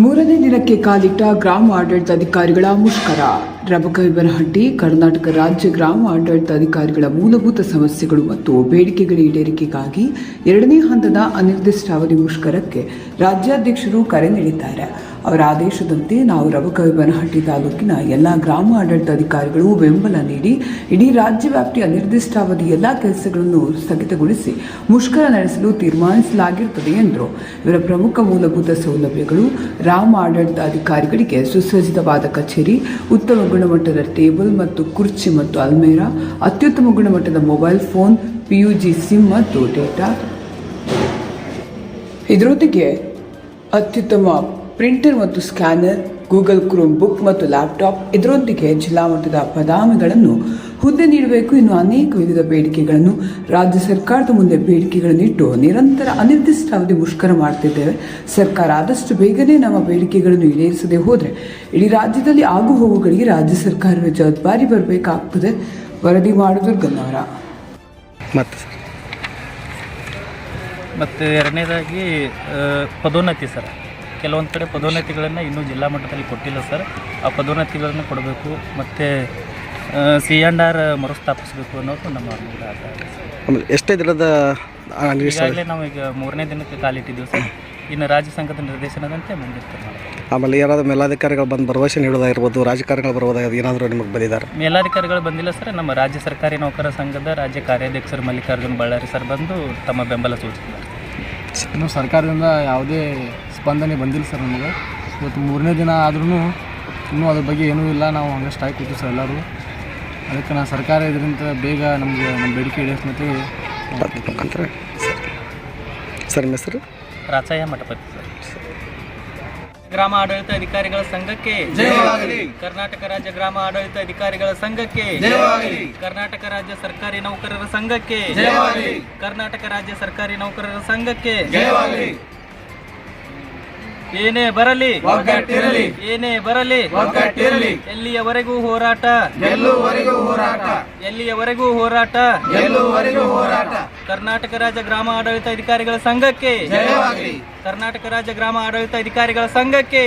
ಮೂರನೇ ದಿನಕ್ಕೆ ಕಾಲಿಟ್ಟ ಗ್ರಾಮ ಆಡಳಿತ ಅಧಿಕಾರಿಗಳ ಮುಷ್ಕರ. ರಬಕೈಬರಹಟ್ಟಿ ಕರ್ನಾಟಕ ರಾಜ್ಯ ಗ್ರಾಮ ಆಡಳಿತ ಅಧಿಕಾರಿಗಳ ಮೂಲಭೂತ ಸಮಸ್ಯೆಗಳು ಮತ್ತು ಬೇಡಿಕೆಗಳ ಈಡೇರಿಕೆಗಾಗಿ ಎರಡನೇ ಹಂತದ ಅನಿರ್ದಿಷ್ಟಾವಧಿ ಮುಷ್ಕರಕ್ಕೆ ರಾಜ್ಯಾಧ್ಯಕ್ಷರು ಕರೆ ನೀಡಿದ್ದಾರೆ. ಅವರ ಆದೇಶದಂತೆ ನಾವು ರವಕವಿಬನಹಟ್ಟಿ ತಾಲೂಕಿನ ಎಲ್ಲ ಗ್ರಾಮ ಆಡಳಿತ ಅಧಿಕಾರಿಗಳು ಬೆಂಬಲ ನೀಡಿ ಇಡೀ ರಾಜ್ಯ ವ್ಯಾಪ್ತಿಯ ಅನಿರ್ದಿಷ್ಟಾವಧಿ ಎಲ್ಲ ಕೆಲಸಗಳನ್ನು ಸ್ಥಗಿತಗೊಳಿಸಿ ಮುಷ್ಕರ ನಡೆಸಲು ತೀರ್ಮಾನಿಸಲಾಗಿರುತ್ತದೆ ಎಂದರು. ಇವರ ಪ್ರಮುಖ ಮೂಲಭೂತ ಸೌಲಭ್ಯಗಳು ರಾಮ ಆಡಳಿತಾಧಿಕಾರಿಗಳಿಗೆ ಸುಸಜ್ಜಿತವಾದ ಕಚೇರಿ, ಉತ್ತಮ ಗುಣಮಟ್ಟದ ಟೇಬಲ್ ಮತ್ತು ಕುರ್ಚಿ ಮತ್ತು ಅಲ್ಮೇರಾ, ಅತ್ಯುತ್ತಮ ಗುಣಮಟ್ಟದ ಮೊಬೈಲ್ ಫೋನ್, ಪಿಯುಜಿ ಸಿಮ್ ಮತ್ತು ಡೇಟಾ. ಇದರೊಂದಿಗೆ ಅತ್ಯುತ್ತಮ ಪ್ರಿಂಟರ್ ಮತ್ತು ಸ್ಕ್ಯಾನರ್ ಗೂಗಲ್ ಕ್ರೋಮ್ ಬುಕ್ ಮತ್ತು ಲ್ಯಾಪ್ಟಾಪ್ ಇದರೊಂದಿಗೆ ಜಿಲ್ಲಾ ಮಟ್ಟದ ಪದಾಮಿಗಳನ್ನು ಹುದ್ದೆ ನೀಡಬೇಕು ಇನ್ನು ಅನೇಕ ವಿಧದ ಬೇಡಿಕೆಗಳನ್ನು ರಾಜ್ಯ ಸರ್ಕಾರದ ಮುಂದೆ ಬೇಡಿಕೆಗಳನ್ನು ಇಟ್ಟು ನಿರಂತರ ಅನಿರ್ದಿಷ್ಟಾವಧಿ ಮುಷ್ಕರ ಮಾಡ್ತಿದ್ದೇವೆ. ಸರ್ಕಾರ ಆದಷ್ಟು ಬೇಗನೆ ನಮ್ಮ ಬೇಡಿಕೆಗಳನ್ನು ಈಡೇರಿಸದೆ ಹೋದರೆ ಇಡೀ ರಾಜ್ಯದಲ್ಲಿ ಆಗು ಹೋಗುಗಳಿಗೆ ರಾಜ್ಯ ಸರ್ಕಾರವೇ ಜವಾಬ್ದಾರಿ ಬರಬೇಕಾಗ್ತದೆ. ವರದಿ ಮಾಡುವುದು ಗನ್ನವರ ಮತ್ತೆ ಸರ್. ಮತ್ತು ಎರಡನೇದಾಗಿ ಪದೋನ್ನತಿ ಸರ್. ಕೆಲವೊಂದು ಕಡೆ ಪದೋನ್ನತಿಗಳನ್ನು ಇನ್ನೂ ಜಿಲ್ಲಾ ಮಟ್ಟದಲ್ಲಿ ಕೊಟ್ಟಿಲ್ಲ ಸರ್. ಆ ಪದೋನ್ನತಿಗಳನ್ನು ಕೊಡಬೇಕು ಮತ್ತು ಸಿ ಆ್ಯಂಡ್ ಆರ್ ಮರುಸ್ಥಾಪಿಸಬೇಕು ಅನ್ನೋದು ನಮ್ಮ. ಆಮೇಲೆ ಎಷ್ಟೇ ದಿನದ ಈಗಾಗಲೇ ನಾವು ಈಗ ಮೂರನೇ ದಿನಕ್ಕೆ ಕಾಲಿಟ್ಟಿದ್ದೀವಿ ಸರ್. ಇನ್ನು ರಾಜ್ಯ ಸಂಘದ ನಿರ್ದೇಶನದಂತೆ ಮುಂದಿರ್ತಾರೆ ಆಮೇಲೆ ಏನಾದರೂ ಮೇಲಾಧಿಕಾರಿಗಳು ಬಂದು ಭರವಸೆ ನೀಡೋದಾಗಿರ್ಬೋದು ರಾಜಕಾರಣಿಗಳು ಬರುವುದಾಗ ಏನಾದರೂ ನಿಮಗೆ ಬಂದಿದ್ದಾರೆ? ಮೇಲಾಧಿಕಾರಿಗಳು ಬಂದಿಲ್ಲ ಸರ್. ನಮ್ಮ ರಾಜ್ಯ ಸರ್ಕಾರಿ ನೌಕರ ಸಂಘದ ರಾಜ್ಯ ಕಾರ್ಯಾಧ್ಯಕ್ಷರು ಮಲ್ಲಿಕಾರ್ಜುನ್ ಬಳ್ಳಾರಿ ಸರ್ ಬಂದು ತಮ್ಮ ಬೆಂಬಲ ಸೂಚಿಸಿದ್ದಾರೆ. ಇನ್ನು ಸರ್ಕಾರದಿಂದ ಯಾವುದೇ ಸ್ಪಂದನೆ ಬಂದಿಲ್ಲ ಸರ್ ನಮಗೆ. ಇವತ್ತು ಮೂರನೇ ದಿನ ಆದ್ರೂ ಇನ್ನೂ ಅದ್ರ ಬಗ್ಗೆ ಏನೂ ಇಲ್ಲ. ನಾವು ಹಂಗೆ ಸ್ಟ್ರೈಕ್ ಕೂತು ಸರ್ ಎಲ್ಲರೂ. ಅದಕ್ಕೆ ನಾ ಸರ್ಕಾರ ಇದರಿಂದ ಬೇಗ ನಮಗೆ ನಮ್ಮ ಬೇಡಿಕೆ ಈಡೇರಿಸ್ನತಿ ಸರ್ ನಿಮ್ಮ ಹೆಸರು? ರಾಚಾಯ ಮಠಪತಿ ಸರ್. ಗ್ರಾಮ ಆಡಳಿತ ಅಧಿಕಾರಿಗಳ ಸಂಘಕ್ಕೆ ಕರ್ನಾಟಕ ರಾಜ್ಯ ಗ್ರಾಮ ಆಡಳಿತ ಅಧಿಕಾರಿಗಳ ಸಂಘಕ್ಕೆ ಕರ್ನಾಟಕ ರಾಜ್ಯ ಸರ್ಕಾರಿ ನೌಕರರ ಸಂಘಕ್ಕೆ ಕರ್ನಾಟಕ ರಾಜ್ಯ ಸರ್ಕಾರಿ ನೌಕರರ ಸಂಘಕ್ಕೆ ಏನೇ ಬರಲಿ ಏನೇ ಬರಲಿ ಎಲ್ಲಿಯವರೆಗೂ ಹೋರಾಟ ಎಲ್ಲಿಯವರೆಗೂ ಹೋರಾಟ. ಕರ್ನಾಟಕ ರಾಜ್ಯ ಗ್ರಾಮ ಆಡಳಿತ ಅಧಿಕಾರಿಗಳ ಸಂಘಕ್ಕೆ ಕರ್ನಾಟಕ ರಾಜ್ಯ ಗ್ರಾಮ ಆಡಳಿತ ಅಧಿಕಾರಿಗಳ ಸಂಘಕ್ಕೆ